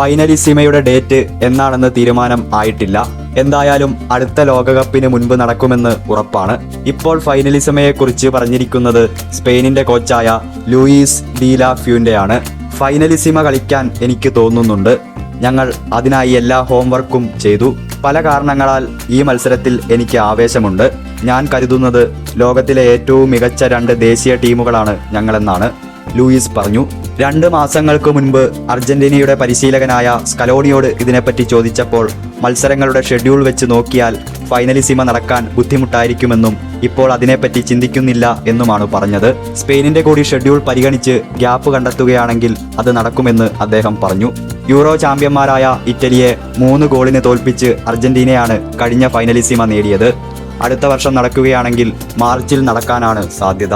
ഫൈനലിസിമയുടെ date എന്നാണെന്ന് തീരുമാനം ആയിട്ടില്ല. എന്തായാലും അടുത്ത ലോകകപ്പിന് മുൻപ് നടക്കുമെന്ന് ഉറപ്പാണ്. ഇപ്പോൾ ഫൈനലിസമയെക്കുറിച്ച് പറഞ്ഞിരിക്കുന്നത് സ്പെയിനിന്റെ കോച്ചായ ലൂയിസ് ഡീല ഫ്യൂന്റെയാണ് ഫൈനലിസിമ കളിക്കാൻ എനിക്ക് തോന്നുന്നുണ്ട്. ഞങ്ങൾ അതിനായി എല്ലാ ഹോംവർക്കും ചെയ്തു. പല കാരണങ്ങളാൽ ഈ മത്സരത്തിൽ എനിക്ക് ആവേശമുണ്ട്. ഞാൻ കരുതുന്നത് ലോകത്തിലെ ഏറ്റവും മികച്ച രണ്ട് ദേശീയ ടീമുകളാണ് ഞങ്ങളെന്നാണ്. ലൂയിസ് പറഞ്ഞു. രണ്ട് മാസങ്ങൾക്ക് മുൻപ് അർജന്റീനയുടെ പരിശീലകനായ സ്കലോണിയോട് ഇതിനെപ്പറ്റി ചോദിച്ചപ്പോൾ മത്സരങ്ങളുടെ ഷെഡ്യൂൾ വെച്ച് നോക്കിയാൽ ഫൈനലിസിമ നടക്കാൻ ബുദ്ധിമുട്ടായിരിക്കുമെന്നും ഇപ്പോൾ അതിനെപ്പറ്റി ചിന്തിക്കുന്നില്ല എന്നുമാണ് പറഞ്ഞത്. സ്പെയിനിന്റെ കൂടി ഷെഡ്യൂൾ പരിഗണിച്ച് ഗ്യാപ്പ് കണ്ടെത്തുകയാണെങ്കിൽ അത് നടക്കുമെന്ന് അദ്ദേഹം പറഞ്ഞു. യൂറോ ചാമ്പ്യന്മാരായ ഇറ്റലിയെ മൂന്ന് ഗോളിന് തോൽപ്പിച്ച് അർജന്റീനയാണ് കഴിഞ്ഞ ഫൈനലിസിമ നേടിയത്. അടുത്ത വർഷം നടക്കുകയാണെങ്കിൽ മാർച്ചിൽ നടക്കാനാണ് സാധ്യത.